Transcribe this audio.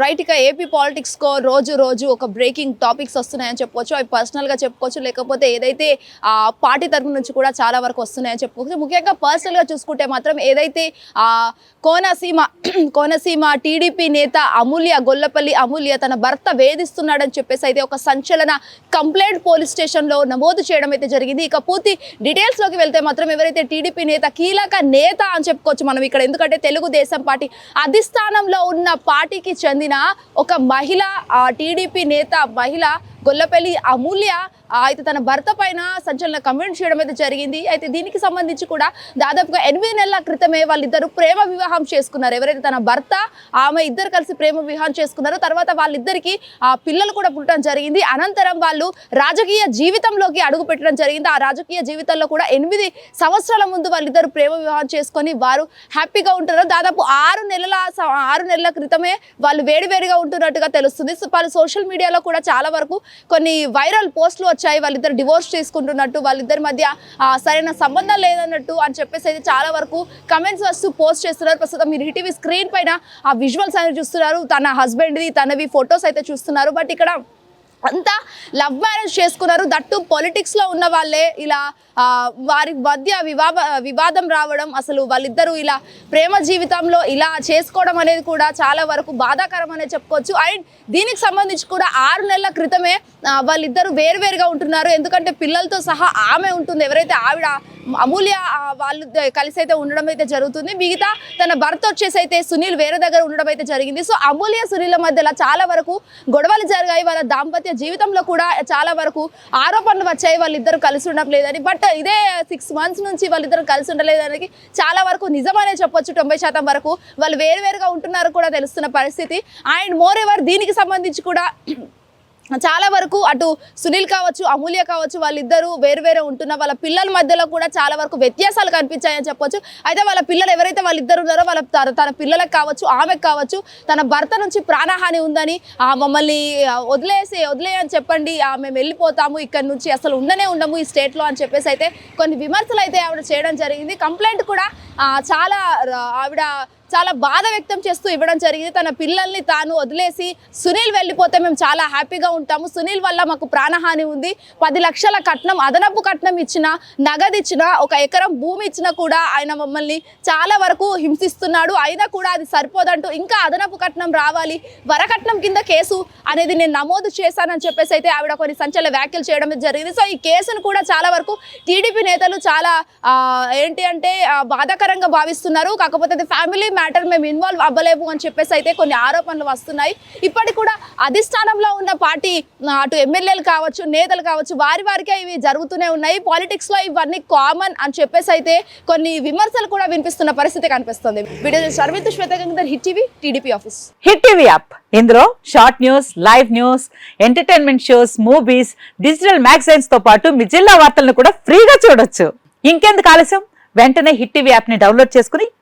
Right ఇక AP politics కో రోజు రోజు ఒక బ్రేకింగ్ టాపిక్స్ వస్తున్నాయని చెప్పుకోవచ్చు అవి పర్సనల్గా చెప్పుకోవచ్చు. లేకపోతే ఏదైతే ఆ పార్టీ తరపు నుంచి కూడా చాలా వరకు వస్తున్నాయని చెప్పుకోవచ్చు. ముఖ్యంగా పర్సనల్గా చూసుకుంటే మాత్రం ఏదైతే కోనసీమ కోనసీమ టీడీపీ నేత అమూల్య గొల్లపల్లి అమూల్య తన భర్త వేధిస్తున్నాడని చెప్పేసి అయితే ఒక సంచలన కంప్లైంట్ పోలీస్ స్టేషన్లో నమోదు చేయడం అయితే జరిగింది. ఇక పూర్తి డీటెయిల్స్లోకి వెళ్తే మాత్రం ఎవరైతే టీడీపీ నేత కీలక నేత అని చెప్పుకోవచ్చు మనం ఇక్కడ. ఎందుకంటే తెలుగుదేశం పార్టీ అధిష్టానంలో ఉన్న పార్టీకి చెందిన ఒక మహిళ టీడీపీ నేత మహిళ గొల్లపల్లి అమూల్య అయితే తన భర్త పైన సంచలన కమెంట్ చేయడం అయితే జరిగింది. అయితే దీనికి సంబంధించి కూడా దాదాపుగా ఎనిమిది నెలల క్రితమే వాళ్ళిద్దరు ప్రేమ వివాహం చేసుకున్నారు. ఎవరైతే తన భర్త ఆమె ఇద్దరు కలిసి ప్రేమ వివాహం చేసుకున్నారో తర్వాత వాళ్ళిద్దరికి ఆ పిల్లలు కూడా పుట్టడం జరిగింది. అనంతరం వాళ్ళు రాజకీయ జీవితంలోకి అడుగు పెట్టడం జరిగింది. ఆ రాజకీయ జీవితంలో కూడా ఎనిమిది సంవత్సరాల ముందు వాళ్ళిద్దరు ప్రేమ వివాహం చేసుకొని వారు హ్యాపీగా ఉంటున్నారు దాదాపు ఆరు నెలల స- ఆరు నెలల క్రితమే వాళ్ళు వేడివేడిగా ఉంటున్నట్టుగా తెలుస్తుంది. సో వాళ్ళు సోషల్ మీడియాలో కూడా చాలా వరకు కొన్ని వైరల్ పోస్టులు వచ్చాయి వాళ్ళిద్దరు డివోర్స్ చేసుకుంటున్నట్టు వాళ్ళిద్దరి మధ్య సరైన సంబంధం లేదన్నట్టు అని చెప్పేసి అయితే చాలా వరకు కమెంట్స్ వస్తూ పోస్ట్ చేస్తున్నారు. ప్రస్తుతం మీరు ఈటీవీ స్క్రీన్ పైన ఆ విజువల్స్ అనేది చూస్తున్నారు. తన హస్బెండ్ది తనవి ఫొటోస్ అయితే చూస్తున్నారు. బట్ ఇక్కడ అంతా లవ్ మ్యారేజ్ చేసుకున్నారు. దట్టు పొలిటిక్స్లో ఉన్న వాళ్ళే. ఇలా వారి మధ్య వివాద వివాదం రావడం అసలు వాళ్ళిద్దరూ ఇలా ప్రేమ జీవితంలో ఇలా చేసుకోవడం అనేది కూడా చాలా వరకు బాధాకరం అనేది చెప్పుకోవచ్చు. అండ్ దీనికి సంబంధించి కూడా ఆరు నెలల క్రితమే వాళ్ళిద్దరూ వేరువేరుగా ఉంటున్నారు. ఎందుకంటే పిల్లలతో సహా ఆమె ఉంటుంది. ఎవరైతే ఆవిడ అమూల్య వాళ్ళు కలిసి అయితే ఉండడం అయితే జరుగుతుంది. మిగతా తన భర్త వచ్చేసి అయితే సునీల్ వేరే దగ్గర ఉండడం అయితే జరిగింది. సో అమూల్య సునీల మధ్యలో చాలా వరకు గొడవలు జరిగాయి. వాళ్ళ దాంపత్య జీవితంలో కూడా చాలా వరకు ఆరోపణలు వచ్చాయి. వాళ్ళిద్దరు కలిసి ఉండడం లేదని బట్ ఇదే సిక్స్ మంత్స్ నుంచి వాళ్ళిద్దరు కలిసి ఉండలేదని చాలా వరకు నిజమనే చెప్పొచ్చు. తొంభై శాతం వరకు వాళ్ళు వేరువేరుగా ఉంటున్నారు కూడా తెలుస్తున్న పరిస్థితి. అండ్ మోర్ ఎవర్ దీనికి సంబంధించి కూడా చాలా వరకు అటు సునీల్ కావచ్చు అమూల్య కావచ్చు వాళ్ళిద్దరూ వేరువేరే ఉంటున్న వాళ్ళ పిల్లల మధ్యలో కూడా చాలా వరకు వ్యత్యాసాలు కనిపించాయని చెప్పొచ్చు. అయితే వాళ్ళ పిల్లలు ఎవరైతే వాళ్ళిద్దరు ఉన్నారో వాళ్ళ తన- తన పిల్లలకు కావచ్చు ఆమెకు కావచ్చు తన భర్త నుంచి ప్రాణహాని ఉందని ఆ మమ్మల్ని వదిలేసి వదిలేయని చెప్పండి ఆ, మేము వెళ్ళిపోతాము ఇక్కడ నుంచి అసలు ఉండనే ఉండము ఈ స్టేట్లో అని చెప్పేసి అయితే కొన్ని విమర్శలు అయితే ఆవిడ చేయడం జరిగింది. కంప్లైంట్ కూడా చాలా ఆవిడ చాలా బాధ వ్యక్తం చేస్తూ ఇవ్వడం జరిగింది. తన పిల్లల్ని తాను వదిలేసి సునీల్ వెళ్ళిపోతే మేము చాలా హ్యాపీగా ఉంటాము. సునీల్ వల్ల మాకు ప్రాణహాని ఉంది. పది లక్షల కట్నం అదనపు కట్నం ఇచ్చిన నగదు ఇచ్చిన ఒక ఎకరం భూమి ఇచ్చినా కూడా ఆయన మమ్మల్ని చాలా వరకు హింసిస్తున్నాడు. అయినా కూడా అది సరిపోదంటూ ఇంకా అదనపు కట్నం రావాలి. వరకట్నం కింద కేసు అనేది నేను నమోదు చేశానని చెప్పేసి అయితే ఆవిడ కొన్ని సంచల వ్యాఖ్యలు చేయడం జరిగింది. సో ఈ కేసును కూడా చాలా వరకు టీడీపీ నేతలు చాలా ఏంటి అంటే బాధాకరంగా భావిస్తున్నారు. కాకపోతే అది ఫ్యామిలీ మ్యాటర్ మేము ఇన్వాల్వ్ అవ్వలేము అని చెప్పేసి అయితే కొన్ని ఆరోపణలు వస్తున్నాయి. ఇప్పటికి కూడా అధిష్టానంలో ఉన్న పార్టీ అటు ఎమ్మెల్యేలు కావచ్చు నేతలు కావచ్చు వారి వారికే ఇవి జరుగుతూనే ఉన్నాయి. పాలిటిక్స్లో ఇవన్నీ కామన్ అని చెప్పేసి అయితే కొన్ని విమర్శలు కూడా వినిపిస్తున్న పరిస్థితి కనిపిస్తుంది. Video సర్విత్ Shweta Gangadhar Hit TV TDP office. Hit TV app. ఇందులో short news live news entertainment shows movies digital మ్యాగజైన్స్తో పాటు మీ జిల్లా వార్తలను కూడా ఫ్రీగా చూడొచ్చు. ఇంకెందుకు ఆలస్యం? వెంటనే హిట్ టీవీ యాప్ని డౌన్లోడ్ చేసుకుని